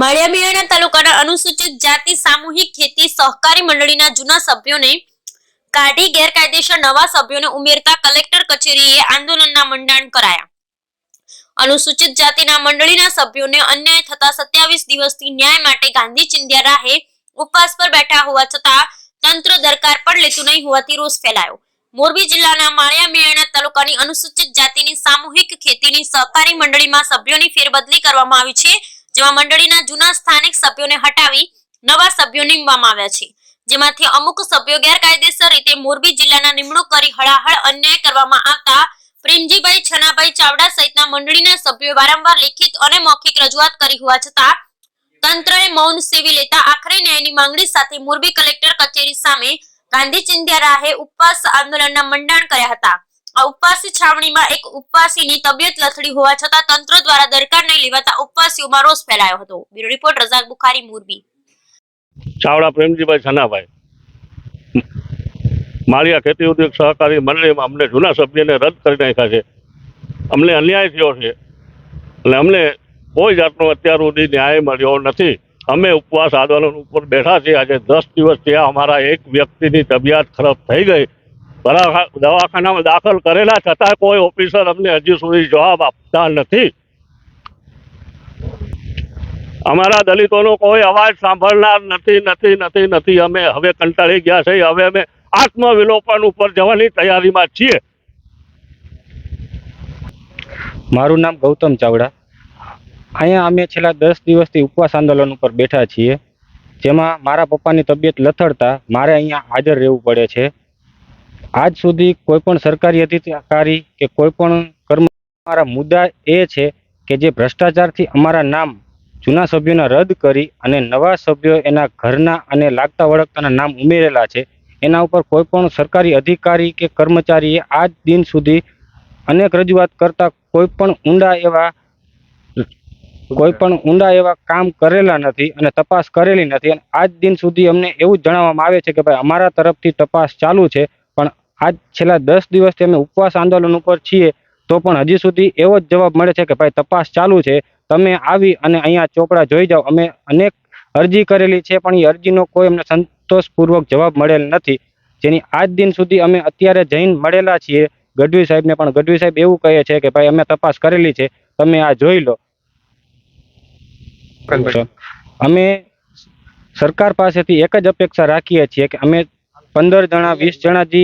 માળિયા બિયાણા તાલુકાના અનુસૂચિત જાતિ સામૂહિક ખેતી સહકારી મંડળીના જૂના સભ્યોને કાઢી ગેરકાયદેસર નવા સભ્યોને ઉમેરતા કલેક્ટર કચેરીએ આંદોલનના મંડાણ કરાયા. અનુસૂચિત જાતિના મંડળીના સભ્યોને અન્યાય થતા સત્યાવીસ દિવસથી ન્યાય માટે ગાંધી ચિંધ્યા રાહે ઉપવાસ પર બેઠા હોવા છતાં તંત્ર દરકાર પણ લેતું નહીં હોવાથી રોષ ફેલાયો. મોરબી જિલ્લાના માળિયા મિયાણા તાલુકાની અનુસૂચિત જાતિની સામૂહિક ખેતીની સહકારી મંડળીમાં સભ્યોની ફેરબદલી કરવામાં આવી છે. જેમાં મંડળીના જૂના સ્થાનિક સભ્યોને હટાવી નવા સભ્યો નીમવામાં આવ્યા છે. જેમાંથી અમુક સભ્યો ગેરકાયદેસર રીતે મોરબી જિલ્લાના નિમણૂક કરી હળાહળ અન્યાય કરવામાં આવતા પ્રેમજીભાઈ છનાભાઈ ચાવડા સહિતના મંડળીના સભ્યોએ વારંવાર લેખિત અને મૌખિક રજૂઆત કરી હોવા છતાં તંત્રએ મૌન સેવી લેતા આખરે ન્યાયની માંગણી સાથે મોરબી કલેક્ટર કચેરી સામે ગાંધી ચિંધ્યા રાહે ઉપવાસ આંદોલનના મંડાણ કર્યા હતા. આ ઉપવાસી છાવણીમાં એક ઉપવાસીની તબિયત લથડી હોવા છતાં તંત્ર દ્વારા દરકાર નહીં લેવાતા ઉપવાસીઓમાં રોષ ફેલાયો હતો. Bureau report, Razak Bukhari, Morbi. Chavda Premjibhai Chhanabhai. Maliya ખેતી ઉદ્યોગ સહકારી મંડળીમાં અમને જૂના સભ્યને રદ કરી નાખ્યા છે. અમને અન્યાય થયો છે. અને અમને કોઈ જાતનો અત્યાર સુધી ન્યાય મળ્યો નથી. અમે ઉપવાસ આંદોલન ઉપર બેઠા છીએ. આજે દસ દિવસ થયા અમારા એક વ્યક્તિની તબિયત ખરાબ થઈ ગઈ. દવાખા- દવાખાનામાં દાખલ કરેલા છતાં કોઈ ઓફિસર અમને હજી સુધી જવાબ આપતા નથી. અમારા દલિતોનો કોઈ અવાજ સાંભળનાર નથી નથી નથી નથી. અમે હવે કંટાળી ગયા છે હવે અમે આત્મવિલોપન ઉપર જવાની તૈયારીમાં છીએ. મારું નામ ગૌતમ ચાવડા. અહીંયા અમે છેલ્લા દસ દિવસથી ઉપવાસ આંદોલન ઉપર બેઠા છીએ. જેમાં મારા પપ્પાની તબિયત લથડતા મારે અહીંયા હાજર રહેવું પડે છે. આજ સુધી કોઈ પણ સરકારી અધિકારી કે કોઈ પણ કર્મ મુદ્દા એ છે કે જે ભ્રષ્ટાચારથી અમારા નામ જૂના સભ્યોના રદ કરી અને નવા સભ્યો એના ઘરના અને લાગતા વળગતાના નામ ઉમેરેલા છે. એના ઉપર કોઈ પણ સરકારી અધિકારી કે કર્મચારીએ આજ દિન સુધી અનેક રજૂઆત કરતા કોઈ પણ ઊંડા એવા કોઈ પણ ઊંડા એવા કામ કરેલા નથી અને તપાસ કરેલી નથી. અને આજ દિન સુધી અમને એવું જ જણાવવામાં આવે છે કે ભાઈ અમારા તરફથી તપાસ ચાલુ છે. આજ છેલ્લા દસ દિવસથી અમે ઉપવાસ આંદોલન ઉપર છીએ તો પણ હજી સુધી એવો જ જવાબ મળે છે કે ભાઈ તપાસ ચાલુ છે. તમે આવી અને અહીંયા ચોપડા જોઈ જાઓ. અમે અનેક અરજી કરેલી છે પણ એ અરજીનો કોઈ અમને સંતોષપૂર્વક જવાબ મળેલ નથી. જેની આજ દિન સુધી અમે અત્યારે જઈને મળેલા છીએ. ગઢવી સાહેબને પણ ગઢવી સાહેબ એવું કહે છે કે ભાઈ અમે તપાસ કરેલી છે તમે આ જોઈ લો. અમે સરકાર પાસેથી એક જ અપેક્ષા રાખીએ છીએ કે અમે પંદર જણા વીસ જણા જે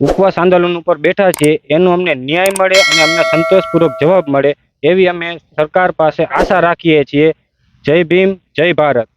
ઉપવાસ આંદોલન ઉપર બેઠા છીએ, એનો અમને ન્યાય મળે અને અમને સંતોષપૂર્વક જવાબ મળે, એવી અમે સરકાર પાસે આશા રાખીએ છીએ. જય ભીમ, જય ભારત.